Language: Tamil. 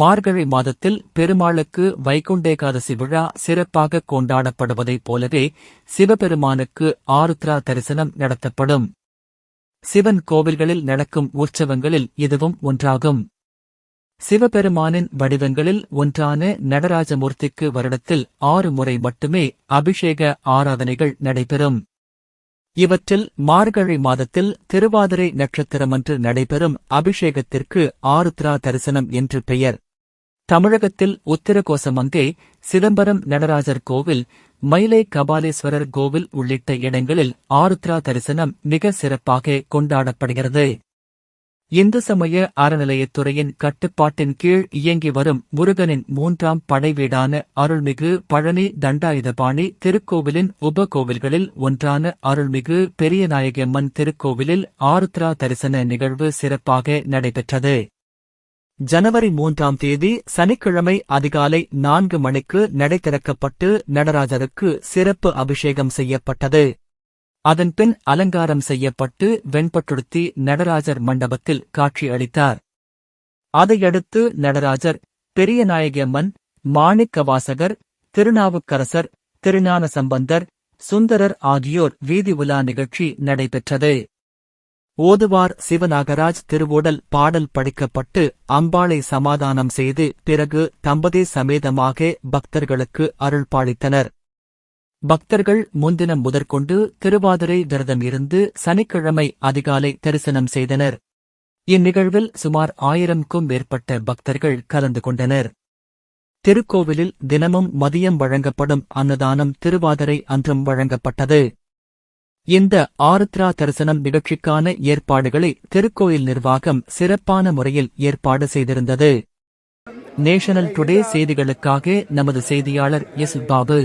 மார்கழி மாதத்தில் பெருமாளுக்கு வைகுண்டேகாதசி விழா சிறப்பாக கொண்டாடப்படுவதைப் போலவே சிவபெருமானுக்கு ஆருத்ரா தரிசனம் நடத்தப்படும். சிவன் கோவில்களில் நடக்கும் உற்சவங்களில் இதுவும் ஒன்றாகும். சிவபெருமானின் வடிவங்களில் ஒன்றான நடராஜமூர்த்திக்கு வருடத்தில் ஆறு முறை மட்டுமே அபிஷேக ஆராதனைகள் நடைபெறும். இவற்றில் மார்கழி மாதத்தில் திருவாதிரை நட்சத்திரமன்று நடைபெறும் அபிஷேகத்திற்கு ஆருத்ரா தரிசனம் என்று பெயர். தமிழகத்தில் உத்திரகோசமங்கை சிதம்பரம் நடராஜர் கோவில் மயிலை கபாலீஸ்வரர் கோவில் உள்ளிட்ட இடங்களில் ஆருத்ரா தரிசனம் மிக சிறப்பாக கொண்டாடப்படுகிறது. இந்து சமய அறநிலையத்துறையின் கட்டுப்பாட்டின் கீழ் இயங்கி வரும் முருகனின் மூன்றாம் படைவீடான அருள்மிகு பழனி தண்டாயுதபாணி திருக்கோவிலின் உபகோவில்களில் ஒன்றான அருள்மிகு பெரியநாயகம்மன் திருக்கோவிலில் ஆருத்ரா தரிசன நிகழ்வு சிறப்பாக நடைபெற்றது. ஜனவரி மூன்றாம் தேதி சனிக்கிழமை அதிகாலை நான்கு மணிக்கு நடை திறக்கப்பட்டு நடராஜருக்கு சிறப்பு அபிஷேகம் செய்யப்பட்டது. அதன்பின் அலங்காரம் செய்யப்பட்டு வெண்பட்டுடுத்தி நடராஜர் மண்டபத்தில் காட்சியளித்தார். அதையடுத்து நடராஜர் பெரியநாயகியம்மன் மாணிக்கவாசகர் திருநாவுக்கரசர் திருஞான சம்பந்தர் சுந்தரர் ஆகியோர் வீதி உலா நிகழ்ச்சி நடைபெற்றது. ஓதுவார் சிவநாகராஜ் திருவோடல் பாடல் படிக்கப்பட்டு அம்பாளை சமாதானம் செய்து பிறகு தம்பதி சமேதமாக பக்தர்களுக்கு அருள்பாளித்தனர் பக்தர்கள் முன்தினம் முதற்கொண்டு திருவாதிரை விரதம் இருந்து சனிக்கிழமை அதிகாலை தரிசனம் செய்தனர். இந்நிகழ்வில் சுமார் ஆயிரம்க்கும் மேற்பட்ட பக்தர்கள் கலந்து கொண்டனர். திருக்கோவிலில் தினமும் மதியம் வழங்கப்படும் அன்னதானம் திருவாதிரை அன்றும் வழங்கப்பட்டது. இந்த ஆருத்ரா தரிசனம் நிகழ்ச்சிக்கான ஏற்பாடுகளை திருக்கோயில் நிர்வாகம் சிறப்பான முறையில் ஏற்பாடு செய்திருந்தது. நேஷனல் டுடே செய்திகளுக்காக நமது செய்தியாளர் எஸ் பாபு.